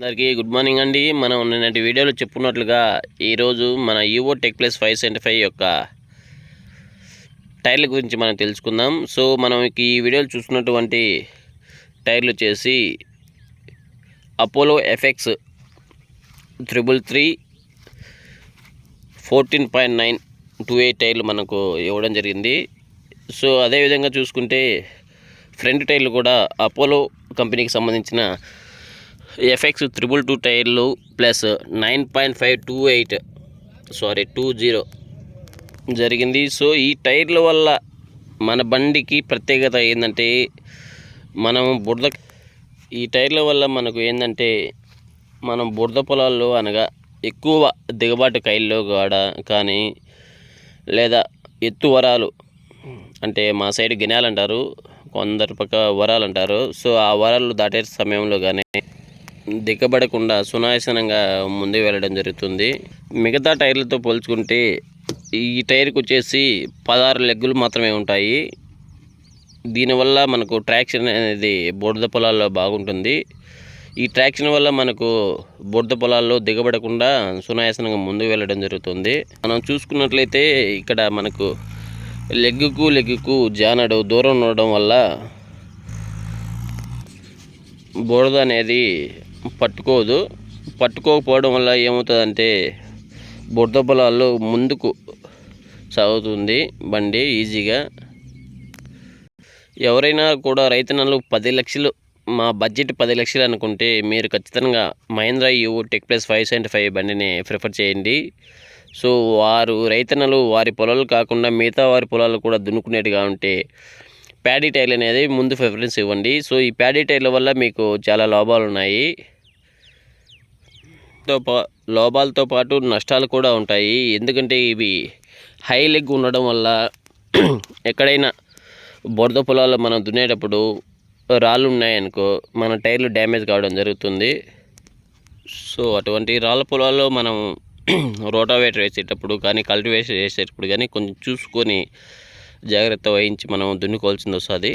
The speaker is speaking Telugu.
అందరికీ గుడ్ మార్నింగ్ అండి. మనం నిన్నటి వీడియోలో చెప్పుకున్నట్లుగా ఈరోజు మన Evo Tech plus five seventy five యొక్క టైర్ల గురించి మనం తెలుసుకుందాం. సో మనం ఈ వీడియోలో చూసినటువంటి టైర్లు వచ్చేసి Apollo effects triple three fourteen point nine two eight టైర్లు మనకు ఇవ్వడం జరిగింది. సో అదేవిధంగా చూసుకుంటే ఫ్రంట్ టైర్లు కూడా అపోలో కంపెనీకి సంబంధించిన ఎఫెక్స్ త్రిబుల్ టూ టైర్లు plus nine point five two eight sorry two zero జరిగింది. సో ఈ టైర్ల వల్ల మన బండికి ప్రత్యేకత ఏంటంటే మనం బురద ఈ టైర్ల వల్ల మనకు ఏంటంటే మనం బురద పొలాల్లో అనగా ఎక్కువ దిగబాటు కైల్లో కూడా కానీ లేదా ఎత్తు వరాలు అంటే మా సైడ్ గినాలంటారు అంటారు కొందరు పక్క వరాలు అంటారు సో ఆ వరాలు దాటే సమయంలో కానీ దిగబడకుండా సునాయాసనంగా ముందు వెళ్ళడం జరుగుతుంది. మిగతా టైర్లతో పోల్చుకుంటే ఈ టైర్కి వచ్చేసి పదహారు లెగ్గులు మాత్రమే ఉంటాయి. దీనివల్ల మనకు ట్రాక్షన్ అనేది బురద పొలాల్లో బాగుంటుంది. ఈ ట్రాక్షన్ వల్ల మనకు బురద పొలాల్లో దిగబడకుండా సునాయాసనంగా ముందుకు వెళ్ళడం జరుగుతుంది. మనం చూసుకున్నట్లయితే ఇక్కడ మనకు లెగ్గుకు లెగ్గుకు జానడు దూరం ఉండడం వల్ల బురద అనేది పట్టుకోదు. పట్టుకోకపోవడం వల్ల ఏమవుతుందంటే బురద పొలాల్లో ముందుకు సాగుతుంది బండి ఈజీగా. ఎవరైనా కూడా రైతన్నలు పది లక్షలు మా బడ్జెట్ పది లక్షలు అనుకుంటే మీరు ఖచ్చితంగా Mahindra U tech plus five seventy five బండిని ప్రిఫర్ చేయండి. సో వారు రైతన్నలు వారి పొలాలు కాకుండా మిగతా వారి పొలాలు కూడా దున్నుకునేట్టుగా ఉంటే ప్యాడీ టైర్లు అనేది ముందు ప్రిఫరెన్స్ ఇవ్వండి. సో ఈ ప్యాడీ టైర్ల వల్ల మీకు చాలా లాభాలు ఉన్నాయి తో పా లాభాలతో పాటు నష్టాలు కూడా ఉంటాయి. ఎందుకంటే ఇవి హై లెగ్ ఉండడం వల్ల ఎక్కడైనా బురద పొలాల్లో మనం దున్నేటప్పుడు రాళ్ళు ఉన్నాయనుకో మన టైర్లు డ్యామేజ్ కావడం జరుగుతుంది. సో అటువంటి రాళ్ళ పొలాల్లో మనం రోటావేటర్ వేసేటప్పుడు కానీ కల్టివేషన్ చేసేటప్పుడు కానీ కొంచెం చూసుకొని జాగ్రత్త వహించి మనం దున్నుకోవాల్సింది వస్తుంది.